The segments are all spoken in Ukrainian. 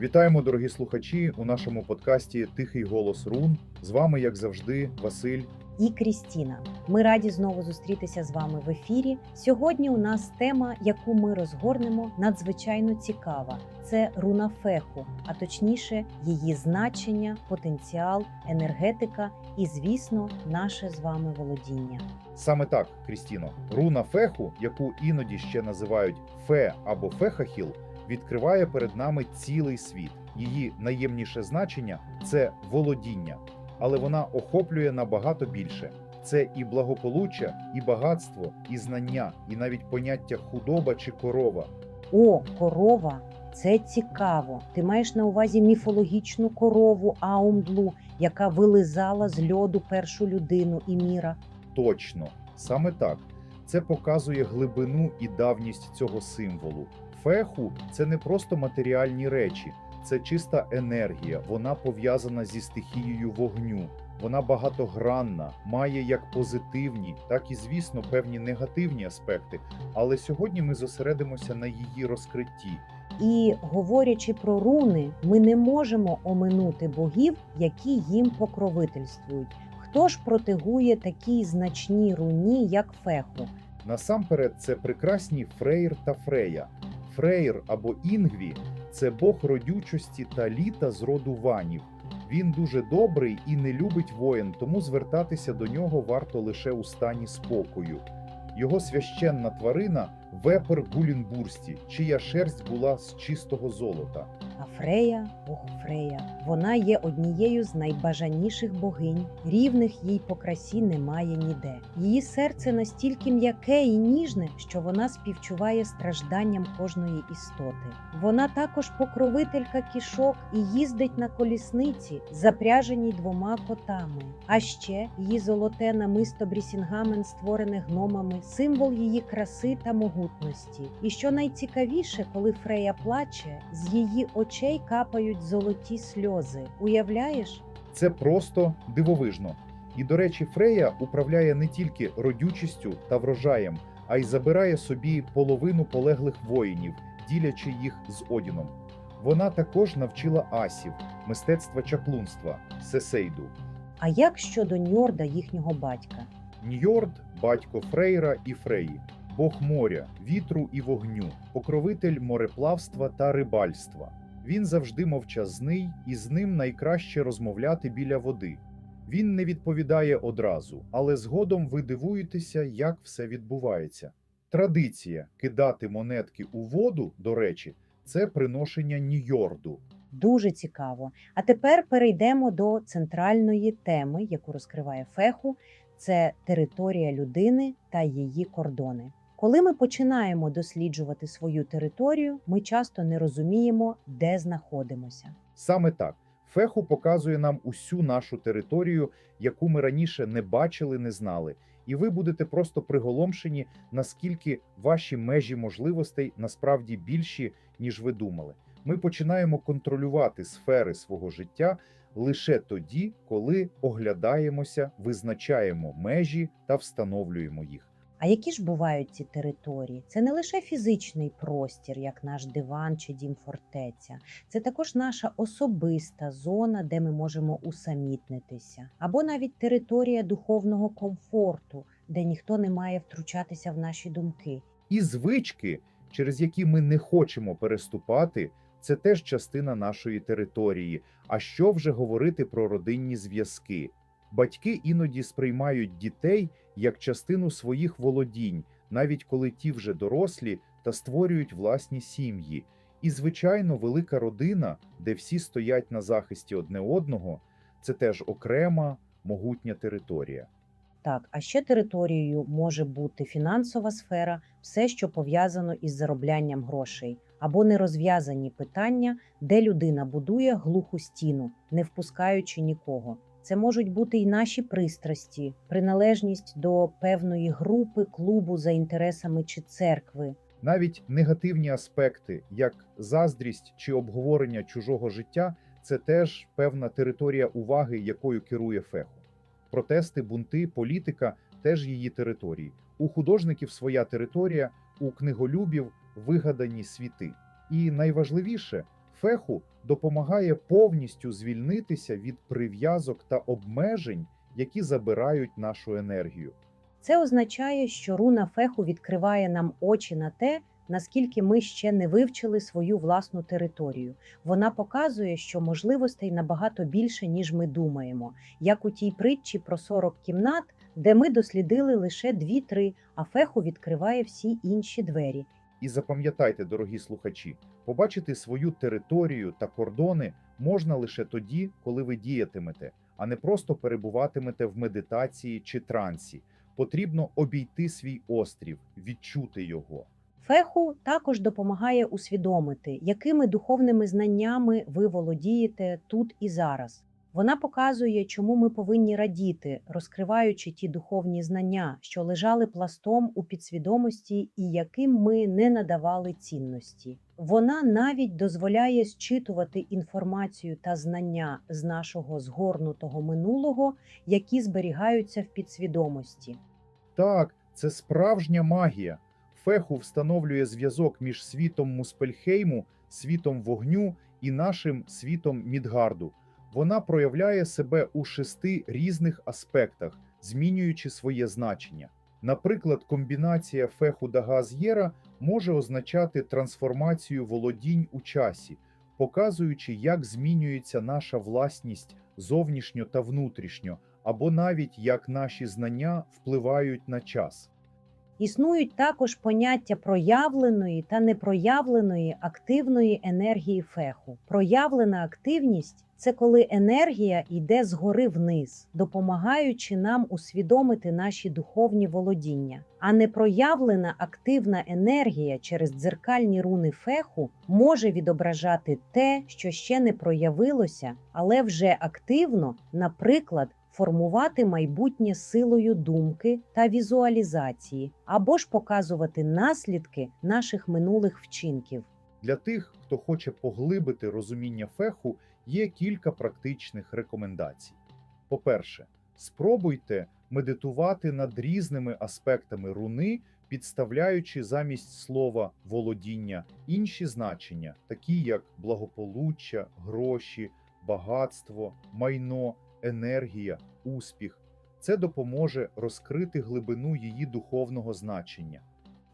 Вітаємо, дорогі слухачі, у нашому подкасті Тихий голос Рун. З вами, як завжди, Василь. і Крістіна. Ми раді знову зустрітися з вами в ефірі. Сьогодні у нас тема, яку ми розгорнемо, надзвичайно цікава. Це руна феху, а точніше, її значення, потенціал, енергетика і, звісно, наше з вами володіння. Саме так, Крістіно, руна феху, яку іноді ще називають фе або фехахіл, відкриває перед нами цілий світ. Її найємніше значення це володіння, але вона охоплює набагато більше. Це і благополуччя, і багатство, і знання, і навіть поняття худоба чи корова. О, корова! Це цікаво. Ти маєш на увазі міфологічну корову Аумдлу, яка вилизала з льоду першу людину і міра. Точно, саме так. Це показує глибину і давність цього символу. Феху це не просто матеріальні речі, це чиста енергія. Вона пов'язана зі стихією вогню. Вона багатогранна, має як позитивні, так і, звісно, певні негативні аспекти. Але сьогодні ми зосередимося на її розкритті. І говорячи про руни, ми не можемо оминути богів, які їм покровительствують. Хто ж протигує такій значній руні, як феху? Насамперед, це прекрасні Фрейр та Фрея. Фрейр або Інгві це бог родючості та літа з роду ванів. Він дуже добрий і не любить воїн, тому звертатися до нього варто лише у стані спокою. Його священна тварина вепер Гулінбурсті, чия шерсть була з чистого золота. А Фрея, Бог Фрея, вона є однією з найбажаніших богинь. Рівних їй по красі немає ніде. Її серце настільки м'яке і ніжне, що вона співчуває стражданням кожної істоти. Вона також покровителька кішок і їздить на колісниці, запряженій двома котами. А ще її золоте намисто Брісінгамен, створене гномами, символ її краси та могутності. І що найцікавіше, коли Фрея плаче, з її очей капають золоті сльози. Уявляєш? Це просто дивовижно. І, до речі, Фрея управляє не тільки родючістю та врожаєм, а й забирає собі половину полеглих воїнів, ділячи їх з Одіном. Вона також навчила асів мистецтва чаклунства Сесейду. А як щодо Ньорда, їхнього батька? Ньорд батько Фрейра і Фреї, бог моря, вітру і вогню, покровитель мореплавства та рибальства. Він завжди мовчазний, і з ним найкраще розмовляти біля води. Він не відповідає одразу, але згодом ви дивуєтеся, як все відбувається. Традиція кидати монетки у воду, до речі, це приношення Ньорду. Дуже цікаво. А тепер перейдемо до центральної теми, яку розкриває Феху. Це територія людини та її кордони. Коли ми починаємо досліджувати свою територію, ми часто не розуміємо, де знаходимося. Саме так. Феху показує нам усю нашу територію, яку ми раніше не бачили, не знали, і ви будете просто приголомшені, наскільки ваші межі можливостей насправді більші, ніж ви думали. Ми починаємо контролювати сфери свого життя лише тоді, коли оглядаємося, визначаємо межі та встановлюємо їх. А які ж бувають ці території? Це не лише фізичний простір, як наш диван чи дім фортеця, це також наша особиста зона, де ми можемо усамітнитися, або навіть територія духовного комфорту, де ніхто не має втручатися в наші думки. І звички, через які ми не хочемо переступати, це теж частина нашої території. А що вже говорити про родинні зв'язки? Батьки іноді сприймають дітей як частину своїх володінь, навіть коли ті вже дорослі та створюють власні сім'ї. І, звичайно, велика родина, де всі стоять на захисті одне одного, це теж окрема могутня територія. Так, а ще територією може бути фінансова сфера, все, що пов'язано із зароблянням грошей, або нерозв'язані питання, де людина будує глуху стіну, не впускаючи нікого. Це можуть бути і наші пристрасті, приналежність до певної групи, клубу за інтересами чи церкви. Навіть негативні аспекти, як заздрість чи обговорення чужого життя, це теж певна територія уваги, якою керує феху. Протести, бунти, політика теж її території. У художників своя територія, у книголюбів вигадані світи. І найважливіше, Феху допомагає повністю звільнитися від прив'язок та обмежень, які забирають нашу енергію. Це означає, що руна феху відкриває нам очі на те, наскільки ми ще не вивчили свою власну територію. Вона показує, що можливостей набагато більше, ніж ми думаємо, як у тій притчі про 40 кімнат, де ми дослідили лише 2-3, а феху відкриває всі інші двері. І запам'ятайте, дорогі слухачі, побачити свою територію та кордони можна лише тоді, коли ви діятимете, а не просто перебуватимете в медитації чи трансі. Потрібно обійти свій острів, відчути його. Феху також допомагає усвідомити, якими духовними знаннями ви володієте тут і зараз. Вона показує, чому ми повинні радіти, розкриваючи ті духовні знання, що лежали пластом у підсвідомості і яким ми не надавали цінності. Вона навіть дозволяє зчитувати інформацію та знання з нашого згорнутого минулого, які зберігаються в підсвідомості. Так, це справжня магія. Феху встановлює зв'язок між світом Муспельхейму, світом вогню і нашим світом Мідгарду. Вона проявляє себе у шести різних аспектах, змінюючи своє значення. Наприклад, комбінація феху Дагаз'єра може означати трансформацію володінь у часі, показуючи, як змінюється наша власність зовнішньо та внутрішньо, або навіть як наші знання впливають на час. Існують також поняття проявленої та непроявленої активної енергії феху. Проявлена активність це коли енергія йде згори вниз, допомагаючи нам усвідомити наші духовні володіння. А непроявлена активна енергія через дзеркальні руни феху може відображати те, що ще не проявилося, але вже активно, наприклад, формувати майбутнє силою думки та візуалізації, або ж показувати наслідки наших минулих вчинків. Для тих, хто хоче поглибити розуміння феху, є кілька практичних рекомендацій. По-перше, спробуйте медитувати над різними аспектами руни, підставляючи замість слова володіння інші значення, такі як благополуччя, гроші, багатство, майно, енергія, успіх. Це допоможе розкрити глибину її духовного значення.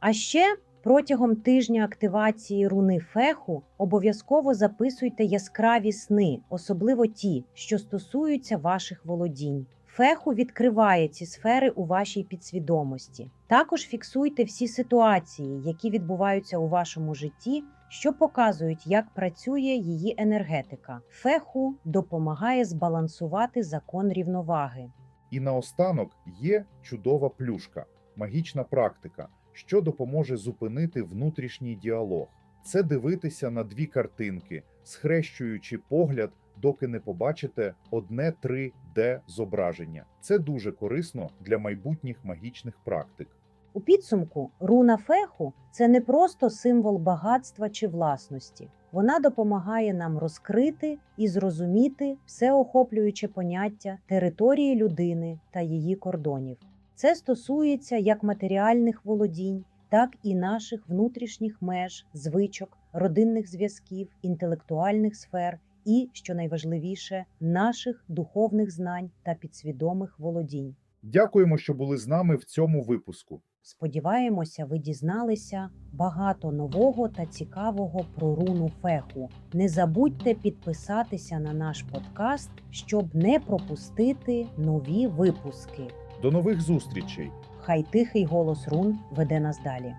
А ще протягом тижня активації руни феху обов'язково записуйте яскраві сни, особливо ті, що стосуються ваших володінь. Феху відкриває ці сфери у вашій підсвідомості. Також фіксуйте всі ситуації, які відбуваються у вашому житті, що показують, як працює її енергетика. Феху допомагає збалансувати закон рівноваги. І наостанок є чудова плюшка, магічна практика, що допоможе зупинити внутрішній діалог. Це дивитися на дві картинки, схрещуючи погляд, доки не побачите одне 3D зображення. Це дуже корисно для майбутніх магічних практик. У підсумку руна феху це не просто символ багатства чи власності. Вона допомагає нам розкрити і зрозуміти всеохоплююче поняття території людини та її кордонів. Це стосується як матеріальних володінь, так і наших внутрішніх меж, звичок, родинних зв'язків, інтелектуальних сфер і, що найважливіше, наших духовних знань та підсвідомих володінь. Дякуємо, що були з нами в цьому випуску. Сподіваємося, ви дізналися багато нового та цікавого про руну феху. Не забудьте підписатися на наш подкаст, щоб не пропустити нові випуски. До нових зустрічей! Хай тихий голос рун веде нас далі.